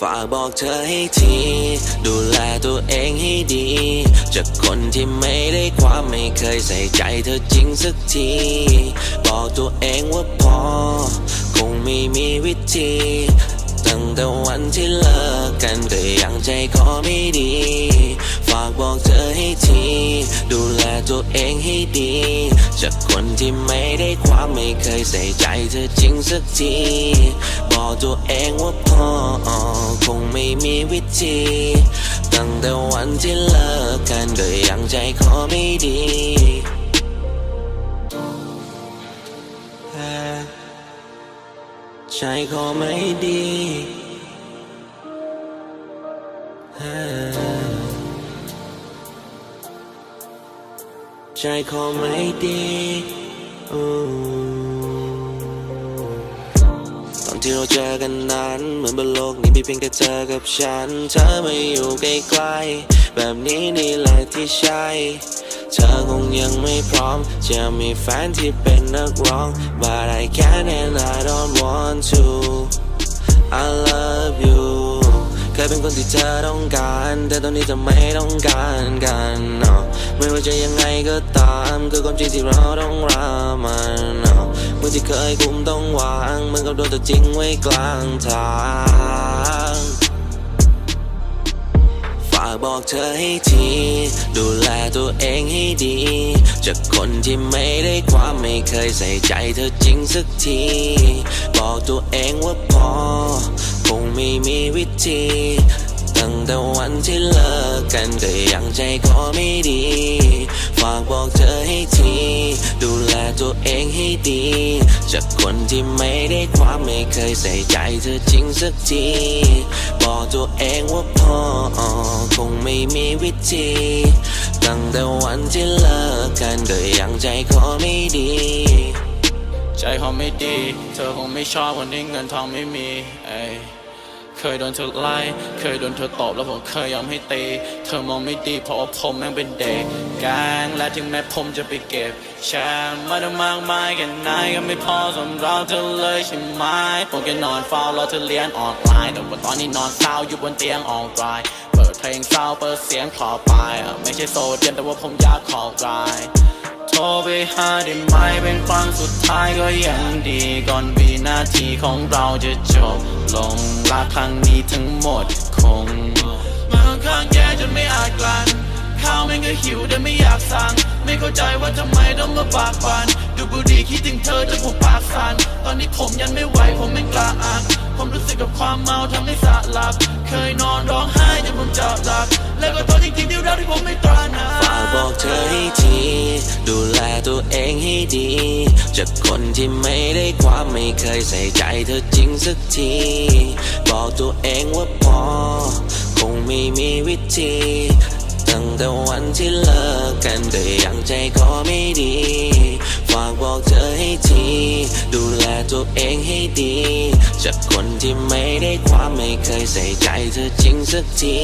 ฝากบอกเธอให้ที ดูแลตัวเองให้ดี จากคนที่ไม่ได้ความไม่เคยใส่ใจเธอจริงสักที บอกตัวเองว่าพอ คงไม่มีวิธี ตั้งแต่วันที่เลิกกันก็ยังใจคอไม่ดีากบอกเธอให้ที ดูแลตัวเองให้ดี จากคนที่ไม่ได้ความไม่เคยใส่ใจเธอจริงสักที บอกตัวเองว่าพอคงไม่มีวิธี ตั้งแต่วันที่เลิกกันก็ยังใจคอไม่ดีใจคอไม่ดี ใจคอไม่ดีอตอนที่เราเจอกันนั้น เหมือนบนโลกนี้มีเพียงแค่เธอกับฉัน เธอไม่อยู่ใกล้ๆแบบนี้นี่แหละที่ใช่เธอคงยังไม่พร้อม จะมีแฟนที่เป็นนักร้อง but I can't and I don't want to I love you ยเป็นคนที่เธอต้องการ แต่ตอนนี้จะไม่ต้องการกัน no ไม่ว่าจะยังไงก็ตาม คือความจริงที่เราต้องรามัน no เมื่อที่เคยคุมต้องวางเหมันกับโดนตัวจริงไว้กลางทางฝากบอกเธอให้ที ดูแลตัวเองให้ดี จากคนที่ไม่ได้ความไม่เคยใส่ใจเธอจริงสักที บอกตัวเองว่าพอ คงไม่มี วิธี ตั้งแต่วันที่เลิกกันก็ยังใจคอไม่ดี ฝากบอกเธอให้ที ดูแลตัวเองให้ดี จากคนที่ไม่ได้ความไม่เคยใส่ใจเธอจริงสักที บอกตัวเองว่าพอคงไม่มีวิธีตั้งแต่วันที่เลิกกันก็ยังใจคอไม่ดี ใจเขาไม่ดี เธอคงไม่ชอบคนที่เงินทองไม่มี เคยโดนเธอไล่ เคยโดนเธอตอบแล้วผมเคยยอมให้ตี เธอมองไม่ดีเพราะาผมแม่งเป็นเด็กแกงและถึงแม้ผมจะไปเก็บแชร์มาได้มากมายแค่ไหนก็ไม่พอสำหรับเธอเลยใช่ไหมผมแค่นอนเฝ้ารอเธอเรียนออนไลน์แต่ว่าตอนนี้นอนเศร้าอยู่บนเตียงออนไลน์เปิดเพลงเศร้าเปิดเสียงขอไปไม่ใช่โซเดียนแต่ว่าผมอยากขอไลน์โทร ไปหาได้ไหมเป็นครั้งสุดท้ายก็ยังดีก่อนวินาทีของเราจะจบลงรักครั้งนี้ทั้งหมดคงมาค่อนข้างแย่จนไม่อาจกลั้นข้าวแม่งก็หิวแต่ไม่อยากสั่งไม่เข้าใจว่าทำไมต้องมาปากปันดูบุหรี่คิดถึงเธอจนผมปากสั่นตอนนี้ผมยันไม่ไหวผมไม่กล้าอ่านผมรู้สึกกับความเมาทำให้สะหลับ เคยนอนร้องไห้จนผมจะหลับแล้วก็โทษจริงๆที่รักที่ผมไม่ตราหนาฝากบอกเธอให้ ดูแลตัวเองให้ดี จากคนที่ไม่ได้ความไม่เคยใส่ใจเธอจริงสักที บอกตัวเองว่าพอ คงไม่มีวิธีตั้งแต่วันที่เลิกกันแต่ยังใจคอไม่ดี ฝากบอกเธอให้ที ดูแลตัวเองให้ดี จากคนที่ไม่ได้ความไม่เคยใส่ใจเธอจริงสักที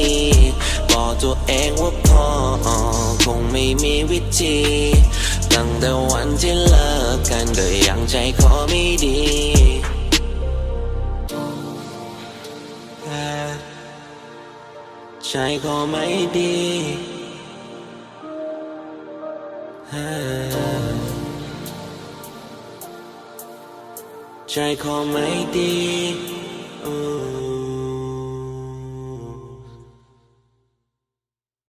บอกตัวเองว่าพอคงไม่มีวิธี ตั้งแต่วันที่เลิกกันก็ยังใจคอไม่ดีใจคอไม่ดี ใจคอไม่ดีอู้